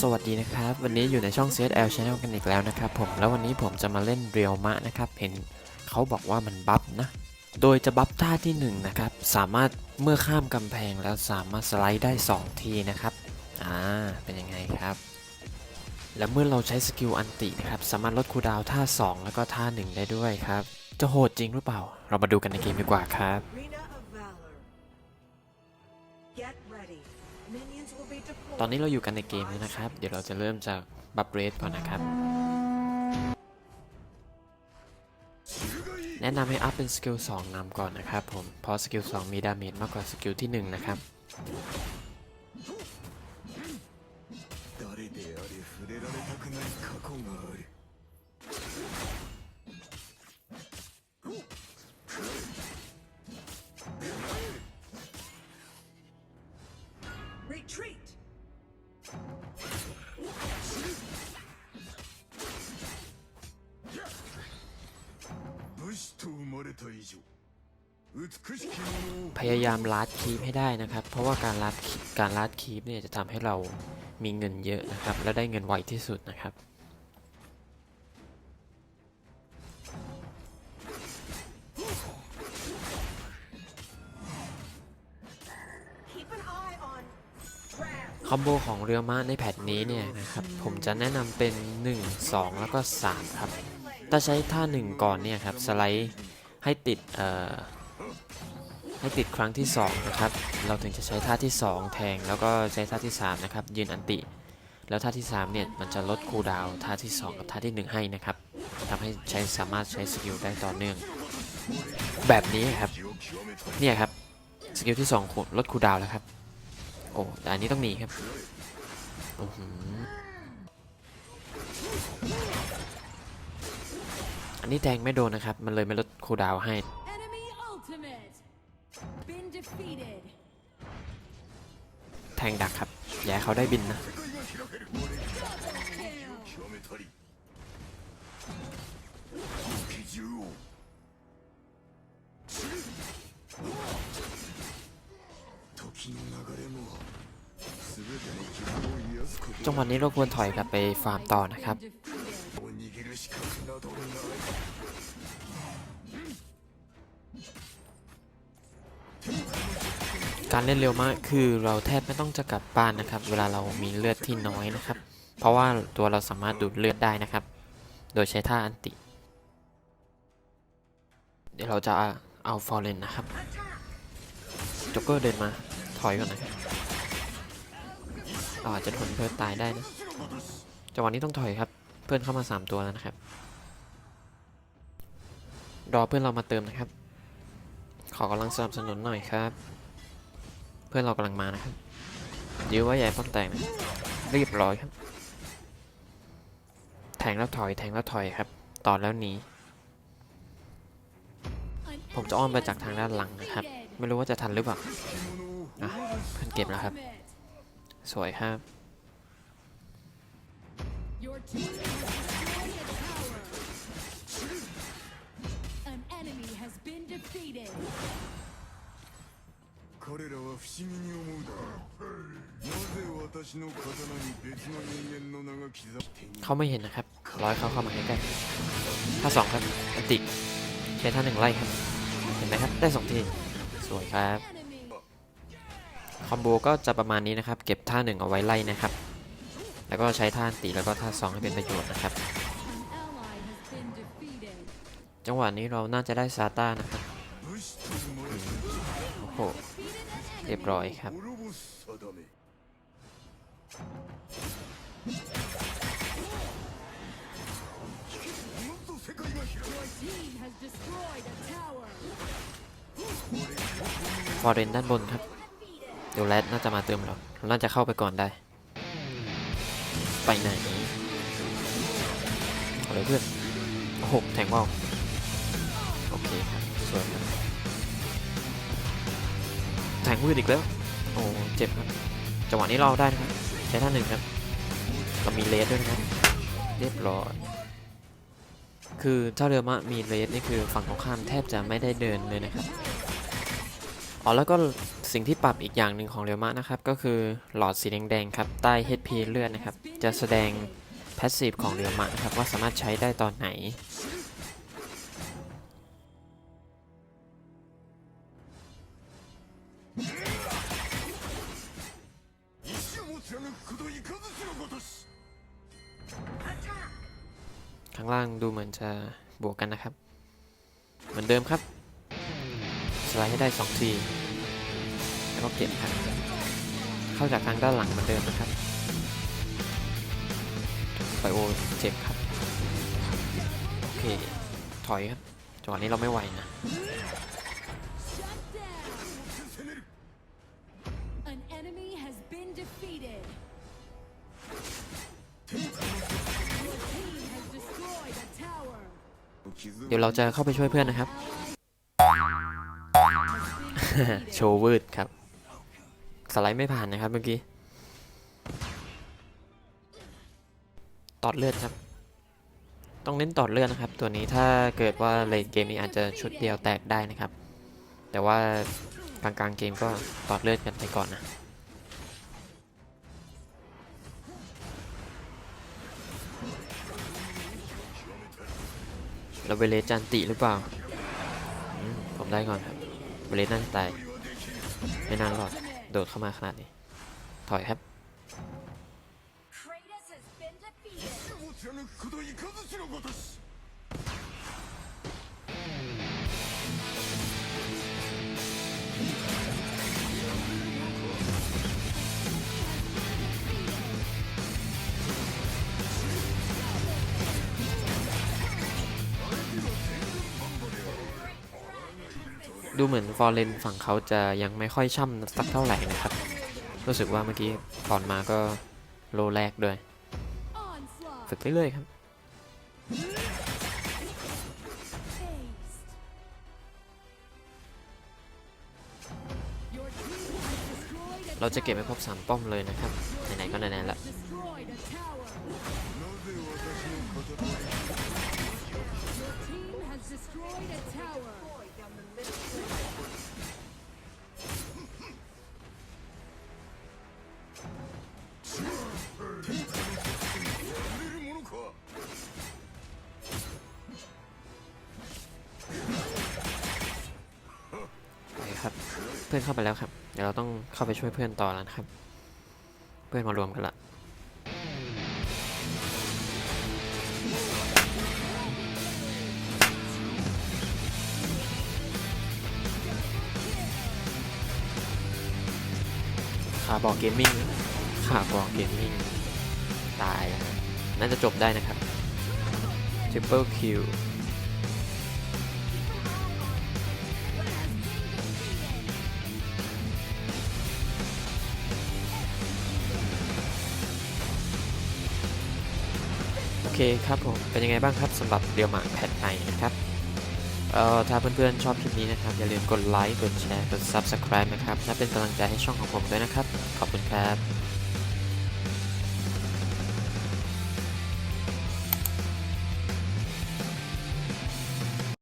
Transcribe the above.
สวัสดีนะครับ วันนี้อยู่ในช่อง CSL Channel กันอีกแล้วนะครับผมแล้ววันนี้ผมจะมาเล่นเรียวมะนะครับเห็นเขาบอกว่ามันบัฟนะโดยจะบัฟท่าที่1นงนะครับสามารถเมื่อข้ามกำแพงแล้วสามารถสไลด์ได้ 2 ทีนะครับอ่าเป็นยังไงครับ และเมื่อเราใช้สกิลอันตินะครับสามารถลดคูดาวท่า 2 แล้วก็ท่า 1 ได้ด้วยครับจะโหดจริงหรือเปล่า เรามาดูกันในเกมดีกว่าครับ ตอนนี้เราอยู่กันในเกมแล้วนะครับ เดี๋ยวเราจะเริ่มจากบัฟเรสก่อนนะครับ แนะนำให้อัพเป็นสกิล2นำก่อนนะครับผม เพราะสกิล2มีดาเมจมากกว่าสกิลที่ 1 นะครับ พยายามลัดคีปให้ได้นะครับ เพราะว่าการลัดการลัดคีปเนี่ยจะทำให้เรามีเงินเยอะนะครับ และได้เงินไวที่สุดนะครับคอมโบของเรือม้าในแพทนี้เนี่ยนะครับผมจะแนะนำเป็น 1 2 แล้วก็ 3 ครับ ถ้าใช้ท่า 1 ก่อนเนี่ยครับ สไลด์ให้ติดเอ่อ ให้ติดครั้งที่2นะครับเราถึงจะใช้ท่าที่ 2 แทงแล้วก็ใช้ท่าที่3นะครับยืนอันติ แล้วท่าที่3เนี่ยมันจะลดคูลดาวท่าที่ 2 กับท่าที่ 1 ให้นะครับทำให้ใช้สามารถใช้สกิลได้ต่อเนื่อง แบบนี้ครับเนี่ยครับสกิลที่2คูลดคูลดาวแล้วครับโอ้แต่อันนี้ต้องหนีครับอื้อหืออันนี้แทงไม่โดนนะครับ มันเลยไม่ลดคูลดาวให้ แทงดักครับแย่เขาได้บินนะ จังหวะนี้เราควรถอยกลับไปฟาร์มต่อนะครับ การเล่นเร็วมากคือเราแทบไม่ต้องจะกลับบ้านนะครับ เวลาเรามีเลือดที่น้อยนะครับ เพราะว่าตัวเราสามารถดูดเลือดได้นะครับ โดยใช้ท่าอันติ เดี๋ยวเราจะเอาฟอร์เรนนะครับจ็กเกอร์เดินมาถอยก่อนนะครับอาจจะทนเพื่อนตายได้นะจังหวะนี้ต้องถอยครับ เพื่อนเข้ามา 3 ตัวแล้วนะครับรอเพื่อนเรามาเติมนะครับ ขอกำลังสนับสนุนหน่อยครับ พื่อนเรากำลังมานะครับยื้อไว้ใหญ่ป้อมแตกนะรีบร้อยครับ แทงแล้วถอยแทงแล้วถอยครับต่อแล้วหนีผมจะอ้อมไปจากทางด้านหลังนะครับ ไม่รู้ว่าจะทันหรือเปล่าอะเพื่อนเก็บแล้วครับ ultimate. สวยครับ 彼らは不思議に思うだろうなぜ私の刀に別の人間の名が刻まれている เขาไม่เห็นนะครับ ร้อยเขาเข้ามาใกล้ๆท่าสองครับอันติใช้ท่าหนึ่งไล่ครับ เห็นไหมครับ ได้สองที สวยครับ Enemy. คอมโบก็จะประมาณนี้นะครับ เก็บท่าหนึ่งเอาไว้ไล่นะครับ แล้วก็ใช้ท่าอันติแล้วก็ท่าสองให้เป็นประโยชน์นะครับ An ally has been defeated. จังหวะนี้เราน่าจะได้ซาต้านะครับ 武士と生まれた โอ้โห Defeated an เรียบร้อยครับ วอร์เรนด้านบนครับ เดี๋ยวแรดน่าจะมาเติมเราเราน่าจะเข้าไปก่อนได้ ไปไหนเอาเลยเพื่อนโอ้โหแทงว่าวโอเคครับ สวยครับ แทงมืดอีกแล้ว โอ้เจ็บครับ จังหวะนี้เราได้นะครับ ใช้ท่าหนึ่งครับเรามีเลสด้วยนะครับ เรียบร้อย คือถ้าเรือมะมีเลสนี่คือฝั่งตรงข้ามแทบจะไม่ได้เดินเลยนะครับอ๋อแล้วก็สิ่งที่ปรับอีกอย่างหนึ่งของเรียวมะนะครับ ก็คือหลอดสีแดงๆครับใต้ HP เลือดนะครับ จะแสดง Passive ของเรียวมะนะครับ ว่าสามารถใช้ได้ตอนไหน ข้างล่างดูเหมือนจะบวกกันนะครับ เหมือนเดิมครับ สไลด์ให้ได้2ทีแล้วก็เก็บครับ เข้าจากทางด้านหลังเหมือนเดิมนะครับไบโอเจ็บครับ โอเค ถอยครับจังหวะนี้เราไม่ไหวนะ เดี๋ยวเราจะเข้าไปช่วยเพื่อนนะครับ โชว์วืดครับ สไลด์ไม่ผ่านนะครับเมื่อกี้ ตอดเลือดครับ ต้องเน้นตอดเลือดนะครับ ตัวนี้ถ้าเกิดว่าเลนเกมนี้อาจจะชุดเดียวแตกได้นะครับ แต่ว่ากลางๆเกมก็ตอดเลือดกันไปก่อนนะ เราเวเลจันติหรือเปล่า ผมได้ก่อนครับเวเลสน่นตายไม่นานหรอกโดดเข้ามาขนาดนี้ ถอยครับ ดูเหมือนฟอร์เรนฝั่งเขาจะยังไม่ค่อยช่ำสักเท่าไหร่นะครับ รู้สึกว่าเมื่อกี้ก่อนมาก็โลแรกด้วย ฝึกเรื่อยๆครับเราจะเก็บให้ครบ3ป้อมเลยนะครับ ไหนๆก็ไหนๆละ พื่อนเข้าไปแล้วครับ เดี๋ยวเราต้องเข้าไปช่วยเพื่อนต่อแล้วนะครับ เพื่อนมารวมกันละขาบอกเกมมิ่งขาบอกเกมมิ่งตายแล้วครับน่าจะจบได้นะครับ Triple Q เคครับผม เป็นยังไงบ้างครับสำหรับเรียวหมาแพทในนะครับ เอ่อ ถ้าเพื่อนๆชอบคลิปนี้นะครับ อย่าลืมกดไลค์ กดแชร์ กด Subscribe นะครับและเป็นกำลังใจให้ช่องของผมด้วยนะครับ ขอบคุณครับ